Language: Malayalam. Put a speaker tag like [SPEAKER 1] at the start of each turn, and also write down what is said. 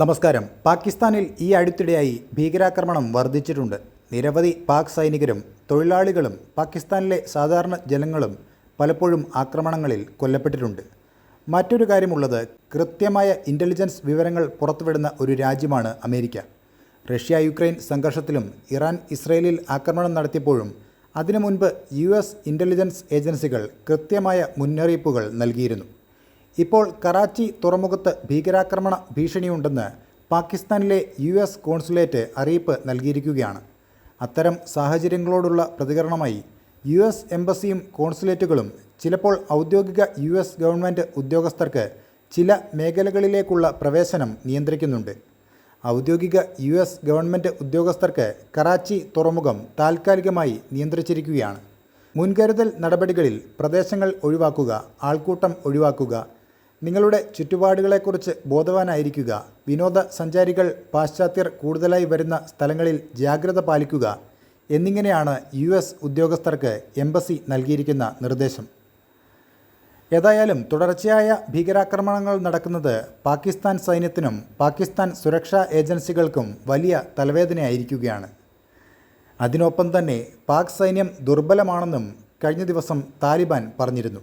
[SPEAKER 1] നമസ്കാരം. പാകിസ്ഥാനിൽ ഈ അടുത്തിടെയായി ഭീകരാക്രമണം വർദ്ധിച്ചിട്ടുണ്ട്. നിരവധി പാക് സൈനികരും തൊഴിലാളികളും പാകിസ്ഥാനിലെ സാധാരണ ജനങ്ങളും പലപ്പോഴും ആക്രമണങ്ങളിൽ കൊല്ലപ്പെട്ടിട്ടുണ്ട്. മറ്റൊരു കാര്യമുള്ളത് കൃത്യമായ ഇന്റലിജൻസ് വിവരങ്ങൾ പുറത്തുവിടുന്ന ഒരു രാജ്യമാണ് അമേരിക്ക. റഷ്യ യുക്രൈൻ സംഘർഷത്തിലും ഇറാൻ ഇസ്രയേലിൽ ആക്രമണം നടത്തിയപ്പോഴും അതിനു മുൻപ് യു എസ് ഇന്റലിജൻസ് ഏജൻസികൾ കൃത്യമായ മുന്നറിയിപ്പുകൾ നൽകിയിരുന്നു. ഇപ്പോൾ കറാച്ചി തുറമുഖത്ത് ഭീകരാക്രമണ ഭീഷണിയുണ്ടെന്ന് പാകിസ്ഥാനിലെ യു എസ് കോൺസുലേറ്റ് അറിയിപ്പ് നൽകിയിരിക്കുകയാണ്. അത്തരം സാഹചര്യങ്ങളോടുള്ള പ്രതികരണമായി യു എസ് എംബസിയും കോൺസുലേറ്റുകളും ചിലപ്പോൾ ഔദ്യോഗിക യു എസ് ഗവൺമെന്റ് ഉദ്യോഗസ്ഥർക്ക് ചില മേഖലകളിലേക്കുള്ള പ്രവേശനം നിയന്ത്രിക്കുന്നുണ്ട്. ഔദ്യോഗിക യു എസ് ഗവൺമെന്റ് ഉദ്യോഗസ്ഥർക്ക് കറാച്ചി തുറമുഖം താൽക്കാലികമായി നിയന്ത്രിച്ചിരിക്കുകയാണ്. മുൻകരുതൽ നടപടികളിൽ പ്രദേശങ്ങൾ ഒഴിവാക്കുക ആൾക്കൂട്ടം ഒഴിവാക്കുക നിങ്ങളുടെ ചുറ്റുപാടുകളെക്കുറിച്ച് ബോധവാനായിരിക്കുക. വിനോദസഞ്ചാരികൾ പാശ്ചാത്യർ കൂടുതലായി വരുന്ന സ്ഥലങ്ങളിൽ ജാഗ്രത പാലിക്കുക എന്നിങ്ങനെയാണ് യു എസ് ഉദ്യോഗസ്ഥർക്ക് എംബസി നൽകിയിരിക്കുന്ന നിർദ്ദേശം. ഏതായാലും തുടർച്ചയായ ഭീകരാക്രമണങ്ങൾ നടക്കുന്നത് പാകിസ്ഥാൻ സൈന്യത്തിനും പാകിസ്ഥാൻ സുരക്ഷാ ഏജൻസികൾക്കും വലിയ തലവേദനയായിരിക്കുകയാണ്. അതിനൊപ്പം തന്നെ പാക് സൈന്യം ദുർബലമാണെന്നും കഴിഞ്ഞ ദിവസം താലിബാൻ പറഞ്ഞിരുന്നു.